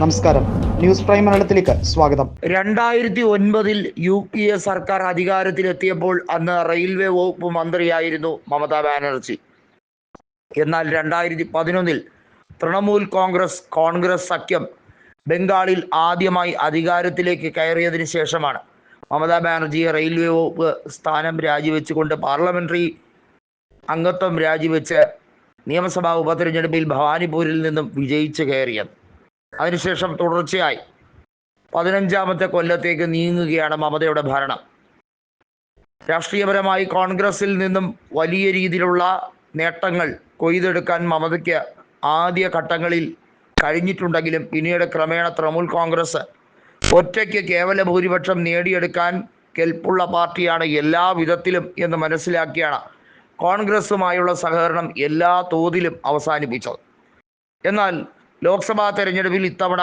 നമസ്കാരം. News prime മലയാളത്തിലേക്ക് സ്വാഗതം. രണ്ടായിരത്തി ഒൻപതിൽ യു പി എ സർക്കാർ അധികാരത്തിലെത്തിയപ്പോൾ അന്ന് റെയിൽവേ വകുപ്പ് മന്ത്രിയായിരുന്നു മമതാ ബാനർജി. എന്നാൽ രണ്ടായിരത്തി പതിനൊന്നിൽ തൃണമൂൽ കോൺഗ്രസ് കോൺഗ്രസ് സഖ്യം ബംഗാളിൽ ആദ്യമായി അധികാരത്തിലേക്ക് കയറിയതിന് ശേഷമാണ് മമതാ ബാനർജി റെയിൽവേ വകുപ്പ് സ്ഥാനം രാജിവെച്ചുകൊണ്ട് പാർലമെന്ററി അംഗത്വം രാജിവെച്ച് നിയമസഭാ ഉപതെരഞ്ഞെടുപ്പിൽ ഭവാനിപൂരിൽ നിന്നും വിജയിച്ച് കയറിയത്. അതിനുശേഷം തുടർച്ചയായി പതിനഞ്ചാമത്തെ കൊല്ലത്തേക്ക് നീങ്ങുകയാണ് മമതയുടെ ഭരണം. രാഷ്ട്രീയപരമായി കോൺഗ്രസിൽ നിന്നും വലിയ രീതിയിലുള്ള നേട്ടങ്ങൾ കൊയ്തെടുക്കാൻ മമതയ്ക്ക് ആദ്യ ഘട്ടങ്ങളിൽ കഴിഞ്ഞിട്ടുണ്ടെങ്കിലും പിന്നീട് ക്രമേണ തൃണമൂൽ കോൺഗ്രസ് ഒറ്റയ്ക്ക് കേവല ഭൂരിപക്ഷം നേടിയെടുക്കാൻ കെൽപ്പുള്ള പാർട്ടിയാണ് എല്ലാ വിധത്തിലും എന്ന് മനസ്സിലാക്കിയാണ് കോൺഗ്രസുമായുള്ള സഹകരണം എല്ലാ തോതിലും അവസാനിപ്പിച്ചത്. എന്നാൽ ലോക്സഭാ തെരഞ്ഞെടുപ്പിൽ ഇത്തവണ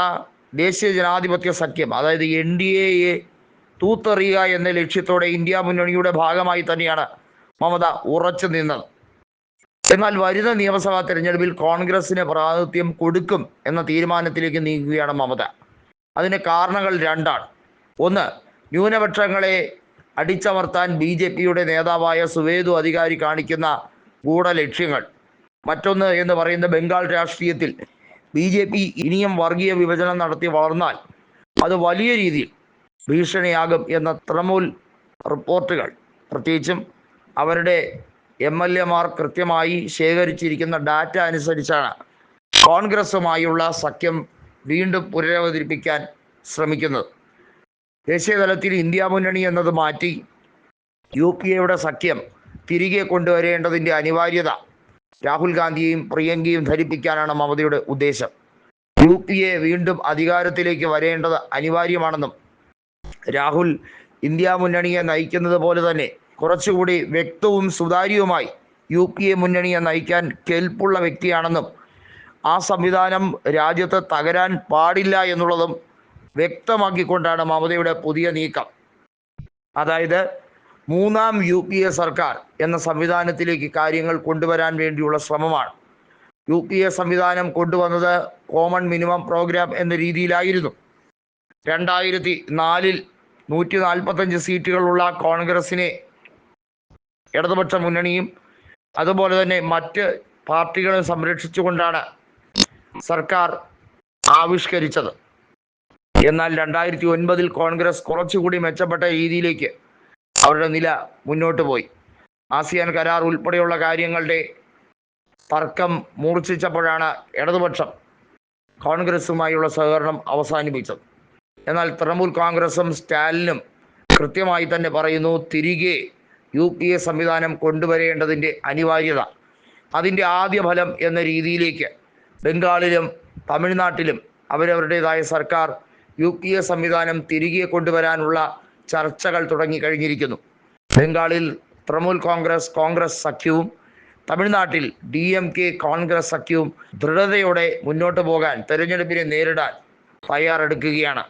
ദേശീയ ജനാധിപത്യ സഖ്യം അതായത് എൻ ഡി എയെ തൂത്തെറിയുക എന്ന ലക്ഷ്യത്തോടെ ഇന്ത്യ മുന്നണിയുടെ ഭാഗമായി തന്നെയാണ് മമത ഉറച്ചു നിന്നത്. എന്നാൽ വരുന്ന നിയമസഭാ തെരഞ്ഞെടുപ്പിൽ കോൺഗ്രസിന് പ്രാതിനിധ്യം കൊടുക്കും എന്ന തീരുമാനത്തിലേക്ക് നീങ്ങുകയാണ് മമത. അതിന് കാരണങ്ങൾ രണ്ടാണ്. ഒന്ന് ന്യൂനപക്ഷങ്ങളെ അടിച്ചമർത്താൻ ബി ജെ പിയുടെ നേതാവായ സുവേദു അധികാരി കാണിക്കുന്ന ഗൂഢലക്ഷ്യങ്ങൾ. മറ്റൊന്ന് എന്ന് പറയുന്ന ബംഗാൾ രാഷ്ട്രീയത്തിൽ ബി ജെ പി ഇനിയും വർഗീയ വിഭജനം നടത്തി വളർന്നാൽ അത് വലിയ രീതിയിൽ ഭീഷണിയാകും എന്ന തൃണമൂൽ റിപ്പോർട്ടുകൾ. പ്രത്യേകിച്ചും അവരുടെ എം എൽ എമാർ കൃത്യമായി ശേഖരിച്ചിരിക്കുന്ന ഡാറ്റ അനുസരിച്ചാണ് കോൺഗ്രസുമായുള്ള സഖ്യം വീണ്ടും പുനരവതരിപ്പിക്കാൻ ശ്രമിക്കുന്നത്. ദേശീയ തലത്തിൽ ഇന്ത്യ മുന്നണി എന്നത് മാറ്റി യു പി എയുടെ സഖ്യം തിരികെ കൊണ്ടുവരേണ്ടതിന്റെ അനിവാര്യത രാഹുൽ ഗാന്ധിയെയും പ്രിയങ്കയും ധരിപ്പിക്കാനാണ് മമതയുടെ ഉദ്ദേശം. യു പി എ വീണ്ടും അധികാരത്തിലേക്ക് വരേണ്ടത് അനിവാര്യമാണെന്നും രാഹുൽ ഇന്ത്യ മുന്നണിയെ നയിക്കുന്നത് പോലെ തന്നെ കുറച്ചുകൂടി വ്യക്തവും സുതാര്യവുമായി യു പി എ മുന്നണിയെ നയിക്കാൻ കെൽപ്പുള്ള വ്യക്തിയാണെന്നും ആ സംവിധാനം രാജ്യത്ത് തകരാൻ പാടില്ല എന്നുള്ളതും വ്യക്തമാക്കിക്കൊണ്ടാണ് മമതയുടെ പുതിയ നീക്കം. അതായത് മൂന്നാം യു പി എ സർക്കാർ എന്ന സംവിധാനത്തിലേക്ക് കാര്യങ്ങൾ കൊണ്ടുവരാൻ വേണ്ടിയുള്ള ശ്രമമാണ്. യു പി എ സംവിധാനം കൊണ്ടുവന്നത് കോമൺ മിനിമം പ്രോഗ്രാം എന്ന രീതിയിലായിരുന്നു. രണ്ടായിരത്തി നാലിൽ നൂറ്റി നാൽപ്പത്തഞ്ച് സീറ്റുകളുള്ള കോൺഗ്രസിനെ ഇടതുപക്ഷ മുന്നണിയും അതുപോലെ തന്നെ മറ്റ് പാർട്ടികളെ സംരക്ഷിച്ചുകൊണ്ടാണ് സർക്കാർ ആവിഷ്കരിച്ചത്. എന്നാൽ രണ്ടായിരത്തി ഒൻപതിൽ കോൺഗ്രസ് കുറച്ചുകൂടി മെച്ചപ്പെട്ട രീതിയിലേക്ക് അവരുടെ നില മുന്നോട്ട് പോയി. ആസിയാൻ കരാർ ഉൾപ്പെടെയുള്ള കാര്യങ്ങളുടെ തർക്കം മൂർച്ഛിച്ചപ്പോഴാണ് ഇടതുപക്ഷം കോൺഗ്രസുമായുള്ള സഹകരണം അവസാനിപ്പിച്ചത്. എന്നാൽ തൃണമൂൽ കോൺഗ്രസും സ്റ്റാലിനും കൃത്യമായി തന്നെ പറയുന്നു തിരികെ യു പി എ സംവിധാനം കൊണ്ടുവരേണ്ടതിന്റെ അനിവാര്യത. അതിന്റെ ആദ്യ ഫലം എന്ന രീതിയിലേക്ക് ബംഗാളിലും തമിഴ്നാട്ടിലും അവരവരുടേതായ സർക്കാർ യു പി എ സംവിധാനം തിരികെ കൊണ്ടുവരാനുള്ള ചർച്ചകൾ തുടങ്ങിക്കഴിഞ്ഞിരിക്കുന്നു ബംഗാളിൽ തൃണമൂൽ കോൺഗ്രസ് കോൺഗ്രസ് സഖ്യവും തമിഴ്നാട്ടിൽ ഡി എം കെ കോൺഗ്രസ് സഖ്യവും ദൃഢതയോടെ മുന്നോട്ട് പോകാൻ തെരഞ്ഞെടുപ്പിനെ നേരിടാൻ തയ്യാറെടുക്കുകയാണ്.